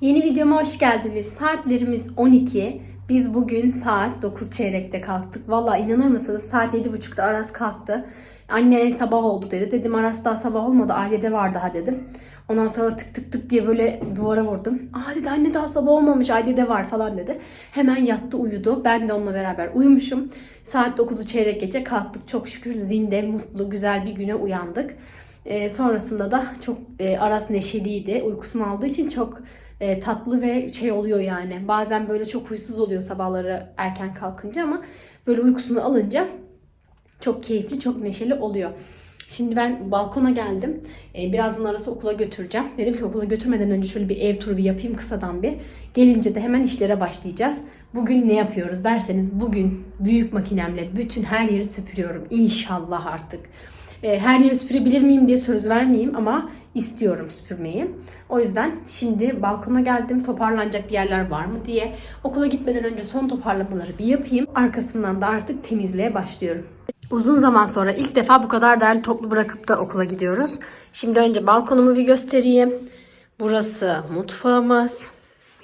Yeni videoma hoş geldiniz. Saatlerimiz 12. Biz bugün saat 9 çeyrekte kalktık. Valla inanır mısınız? Saat 7.30'da Aras kalktı. Anne sabah oldu dedi. Dedim Aras daha sabah olmadı. Ailede var daha dedim. Ondan sonra tık tık tık diye böyle duvara vurdum. Aa dedi anne daha sabah olmamış. Ailede var falan dedi. Hemen yattı uyudu. Ben de onunla beraber uyumuşum. Saat 9'u çeyrek geçe kalktık. Çok şükür zinde, mutlu, güzel bir güne uyandık. Ee, sonrasında da çok e, Aras neşeliydi. Uykusunu aldığı için çok e, tatlı ve şey oluyor yani. Bazen böyle çok huysuz oluyor sabahları erken kalkınca ama böyle uykusunu alınca çok keyifli, çok neşeli oluyor. Şimdi ben balkona geldim. Ee, birazdan arası okula götüreceğim. Dedim ki okula götürmeden önce şöyle bir ev turu bir yapayım kısadan bir. Gelince de hemen işlere başlayacağız. Bugün ne yapıyoruz derseniz bugün büyük makinemle bütün her yeri süpürüyorum. İnşallah artık. Ee, her yeri süpürebilir miyim diye söz vermeyeyim ama istiyorum süpürmeyi. O yüzden şimdi balkona geldim. Toparlanacak bir yerler var mı diye. Okula gitmeden önce son toparlamaları bir yapayım. Arkasından da artık temizliğe başlıyorum. Uzun zaman sonra ilk defa bu kadar derli toplu bırakıp da okula gidiyoruz. Şimdi önce balkonumu bir göstereyim. Burası mutfağımız.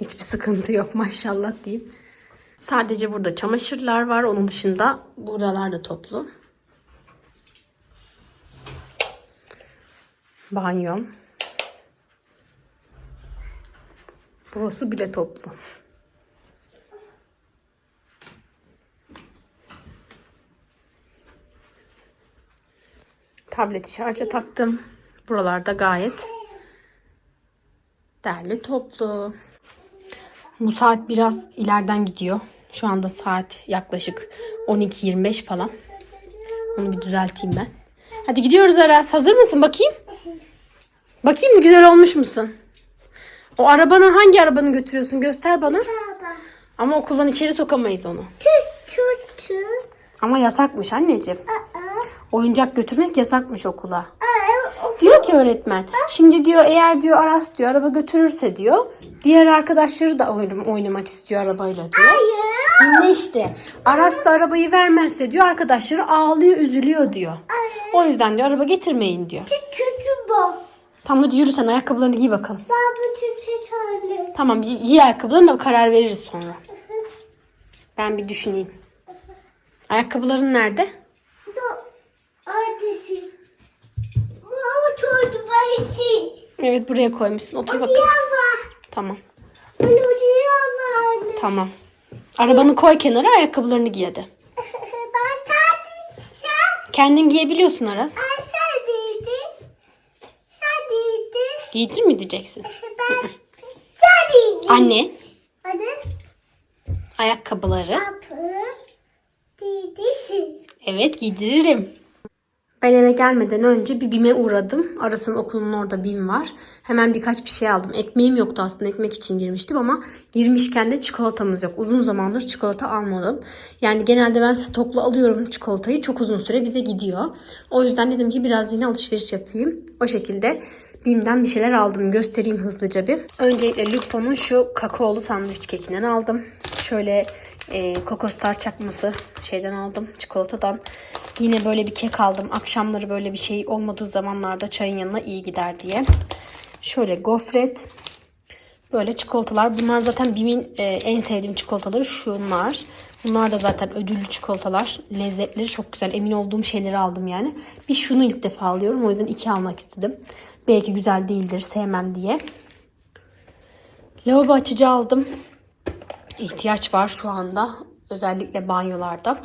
Hiçbir sıkıntı yok maşallah diyeyim. Sadece burada çamaşırlar var. Onun dışında buralar da toplu. Banyom. Burası bile toplu. Tableti şarja taktım. Buralarda gayet derli toplu. Bu saat biraz ileriden gidiyor. Şu anda saat yaklaşık 12.25 falan. Onu bir düzelteyim ben. Hadi gidiyoruz Aras. Hazır mısın? Bakayım. Bakayım güzel olmuş musun? O arabanın hangi arabanı götürüyorsun? Göster bana. Ama okuldan içeri sokamayız onu. Ama yasakmış anneciğim. Oyuncak götürmek yasakmış okula. Diyor ki öğretmen. Şimdi diyor eğer diyor Aras diyor araba götürürse diyor. Diğer arkadaşları da oynam- oynamak istiyor arabayla diyor. Hayır. Dinle işte. Aras da arabayı vermezse diyor arkadaşları ağlıyor üzülüyor diyor. O yüzden diyor araba getirmeyin diyor. Çocuk bu. Tamam hadi yürü sen ayakkabılarını giy bakalım. Ben bu çocuk tane. Tamam giy ayakkabılarını da karar veririz sonra. Ben bir düşüneyim. Ayakkabıların nerede? Bu çocuk başı. Evet buraya koymuşsun. Otur bakalım. Tamam. Tamam. Arabanı koy kenara ayakkabılarını giy hadi. Ben sadece sen. Kendin giyebiliyorsun Aras. Ben sadece. Giydir mi diyeceksin? Ben sadece. Anne Anne. ayakkabıları. Evet giydiririm. Ben eve gelmeden önce bir BİM'e uğradım. Aras'ın okulunun orada BİM var. Hemen birkaç bir şey aldım. Ekmeğim yoktu aslında ekmek için girmiştim ama girmişken de çikolatamız yok. Uzun zamandır çikolata almadım. Yani genelde ben stoklu alıyorum çikolatayı. Çok uzun süre bize gidiyor. O yüzden dedim ki biraz yine alışveriş yapayım. O şekilde BİM'den bir şeyler aldım. Göstereyim hızlıca bir. Öncelikle Lupo'nun şu kakaolu sandviç kekinden aldım. Şöyle e, kokostar çakması şeyden aldım. Çikolatadan. Yine böyle bir kek aldım. Akşamları böyle bir şey olmadığı zamanlarda çayın yanına iyi gider diye. Şöyle gofret. Böyle çikolatalar. Bunlar zaten BİM'in e, en sevdiğim çikolataları şunlar. Bunlar da zaten ödüllü çikolatalar. Lezzetleri çok güzel. Emin olduğum şeyleri aldım yani. Bir şunu ilk defa alıyorum. O yüzden iki almak istedim. Belki güzel değildir. Sevmem diye. Lavabo açıcı aldım. İhtiyaç var şu anda. Özellikle banyolarda.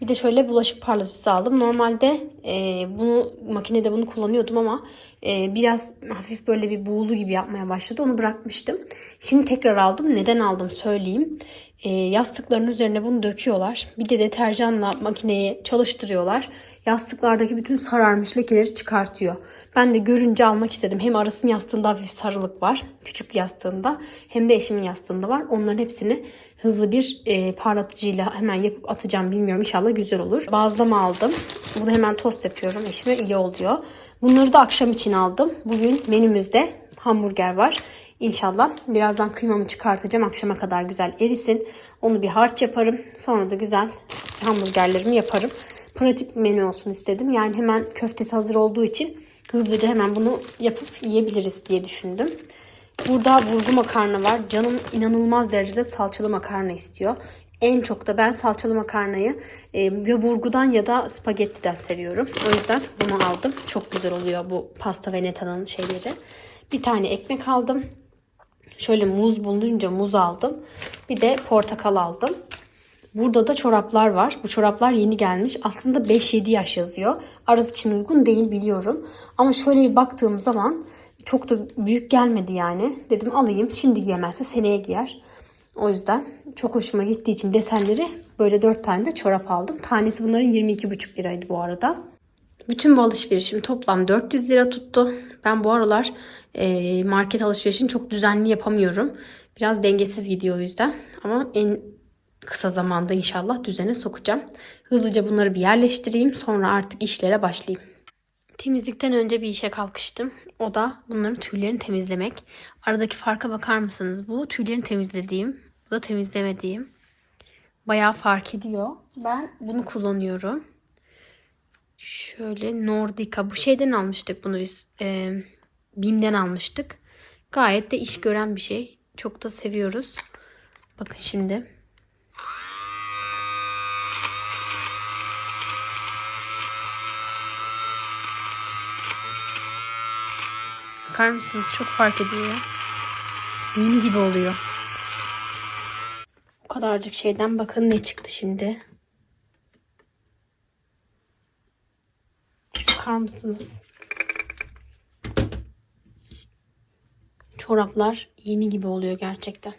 Bir de şöyle bulaşık parlatıcısı aldım. Normalde e, bunu makinede bunu kullanıyordum ama e, biraz hafif böyle bir buğulu gibi yapmaya başladı. Onu bırakmıştım. Şimdi tekrar aldım. Neden aldım söyleyeyim. E, yastıkların üzerine bunu döküyorlar. Bir de deterjanla makineyi çalıştırıyorlar. Yastıklardaki bütün sararmış lekeleri çıkartıyor. Ben de görünce almak istedim. Hem arasın yastığında hafif sarılık var. Küçük yastığında. Hem de eşimin yastığında var. Onların hepsini hızlı bir e, parlatıcıyla hemen yapıp atacağım. Bilmiyorum inşallah güzel olur. Bazlama aldım. Bunu hemen tost yapıyorum. Eşime iyi oluyor. Bunları da akşam için aldım. Bugün menümüzde hamburger var. İnşallah birazdan kıymamı çıkartacağım. Akşama kadar güzel erisin. Onu bir harç yaparım. Sonra da güzel hamburgerlerimi yaparım. Pratik bir menü olsun istedim. Yani hemen köftesi hazır olduğu için hızlıca hemen bunu yapıp yiyebiliriz diye düşündüm. Burada burgu makarna var. Canım inanılmaz derecede salçalı makarna istiyor. En çok da ben salçalı makarnayı e, ya burgudan ya da spagettiden seviyorum. O yüzden bunu aldım. Çok güzel oluyor bu pasta Veneta'nın şeyleri. Bir tane ekmek aldım. Şöyle muz bulunca muz aldım. Bir de portakal aldım. Burada da çoraplar var. Bu çoraplar yeni gelmiş. Aslında 5-7 yaş yazıyor. Aras için uygun değil biliyorum. Ama şöyle bir baktığım zaman çok da büyük gelmedi yani. Dedim alayım. Şimdi giyemezse seneye giyer. O yüzden çok hoşuma gittiği için desenleri böyle 4 tane de çorap aldım. Tanesi bunların 22,5 liraydı bu arada. Bütün bu alışverişim toplam 400 lira tuttu. Ben bu aralar e, market alışverişini çok düzenli yapamıyorum. Biraz dengesiz gidiyor o yüzden. Ama en kısa zamanda inşallah düzene sokacağım. Hızlıca bunları bir yerleştireyim. Sonra artık işlere başlayayım. Temizlikten önce bir işe kalkıştım. O da bunların tüylerini temizlemek. Aradaki farka bakar mısınız? Bu tüylerini temizlediğim, bu da temizlemediğim. Bayağı fark ediyor. Ben bunu kullanıyorum. Şöyle Nordica. Bu şeyden almıştık bunu biz. E, Bim'den almıştık. Gayet de iş gören bir şey. Çok da seviyoruz. Bakın şimdi. Bakar mısınız? Çok fark ediyor. Yeni gibi oluyor. Bu kadarcık şeyden bakın ne çıktı şimdi. Bakar mısınız? Çoraplar yeni gibi oluyor gerçekten.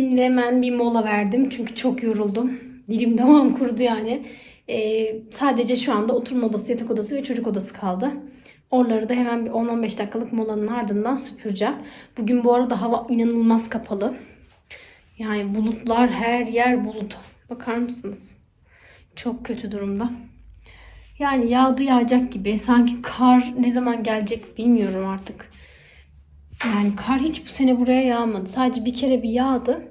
Şimdi hemen bir mola verdim çünkü çok yoruldum. Dilim tamam kurudu yani. Ee, sadece şu anda oturma odası, yatak odası ve çocuk odası kaldı. Oraları da hemen bir 10-15 dakikalık molanın ardından süpüreceğim. Bugün bu arada hava inanılmaz kapalı. Yani bulutlar her yer bulut. Bakar mısınız? Çok kötü durumda. Yani yağdı yağacak gibi. Sanki kar ne zaman gelecek bilmiyorum artık. Yani kar hiç bu sene buraya yağmadı. Sadece bir kere bir yağdı.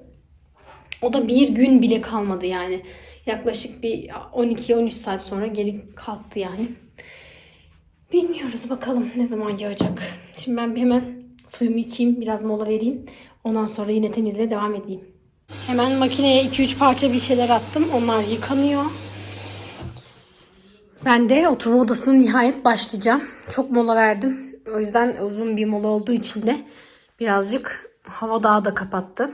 O da bir gün bile kalmadı yani. Yaklaşık bir 12-13 saat sonra geri kalktı yani. Bilmiyoruz bakalım ne zaman yağacak. Şimdi ben bir hemen suyumu içeyim, biraz mola vereyim. Ondan sonra yine temizliğe devam edeyim. Hemen makineye 2-3 parça bir şeyler attım. Onlar yıkanıyor. Ben de oturma odasına nihayet başlayacağım. Çok mola verdim. O yüzden uzun bir mola olduğu için de birazcık hava daha da kapattı.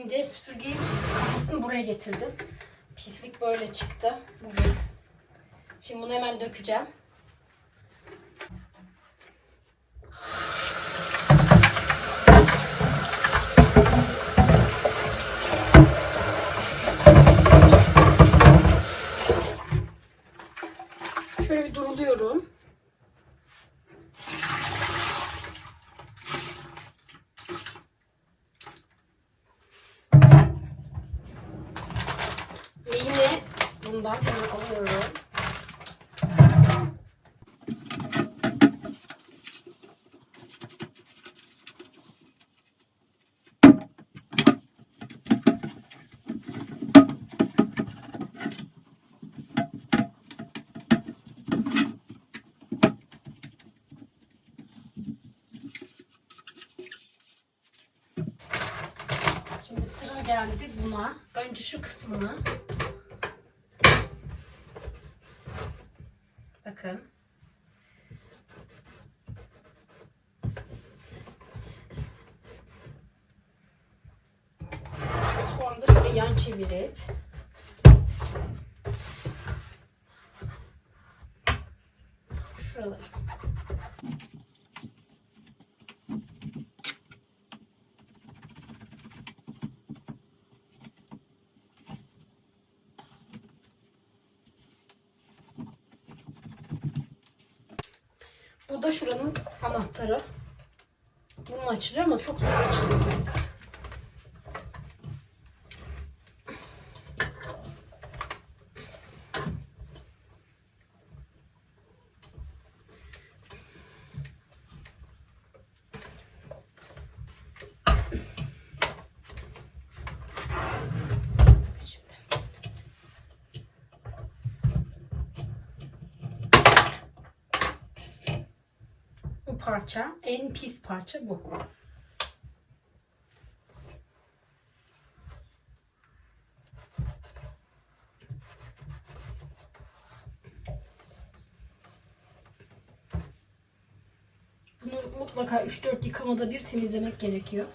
Şimdi süpürgeyi kafasını buraya getirdim. Pislik böyle çıktı bugün. Şimdi bunu hemen dökeceğim. Bundan hemen alıyorum. Şimdi sıra geldi buna. Önce şu kısmını Bakın. Sonra da şöyle yan çevirip şuraları. Bu da şuranın anahtarı. Bunun açılıyor ama çok zor açılıyor bir dakika. Şimdi. Bu parça en pis parça bu. Bunu mutlaka 3-4 yıkamada bir temizlemek gerekiyor.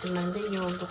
Temizlememiştim ben de iyi oldu.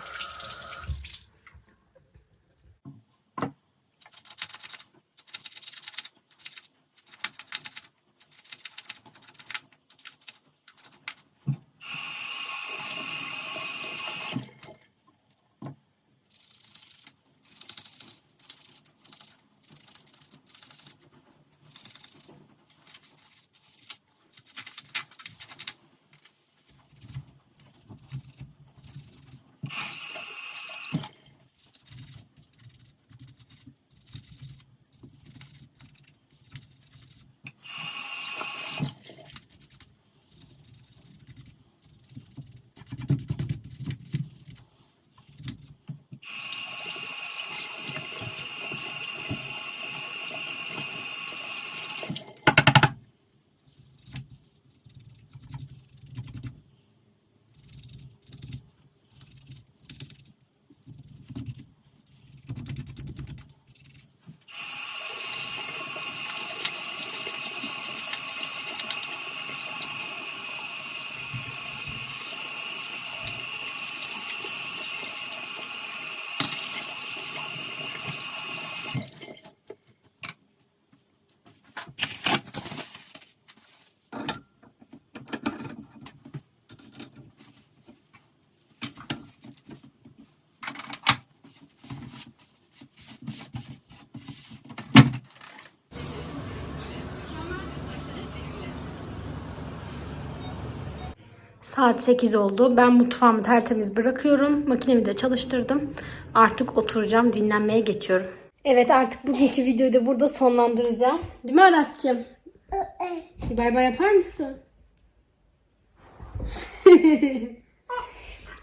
Saat 8 oldu. Ben mutfağımı tertemiz bırakıyorum. Makinemi de çalıştırdım. Artık oturacağım, dinlenmeye geçiyorum. Evet artık bugünkü videoyu da burada sonlandıracağım. Değil mi Aras'cığım? Bir bay bay yapar mısın?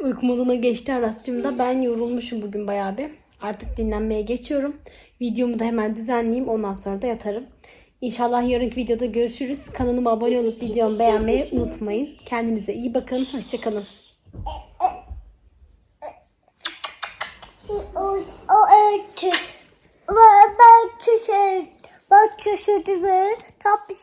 Uyku moduna geçti Aras'cığım da. Ben yorulmuşum bugün bayağı bir. Artık dinlenmeye geçiyorum. Videomu da hemen düzenleyeyim. Ondan sonra da yatarım. İnşallah yarınki videoda görüşürüz. Kanalıma abone olup videomu beğenmeyi unutmayın. Kendinize iyi bakın. Hoşçakalın. O, örtü. Ben. Tapış.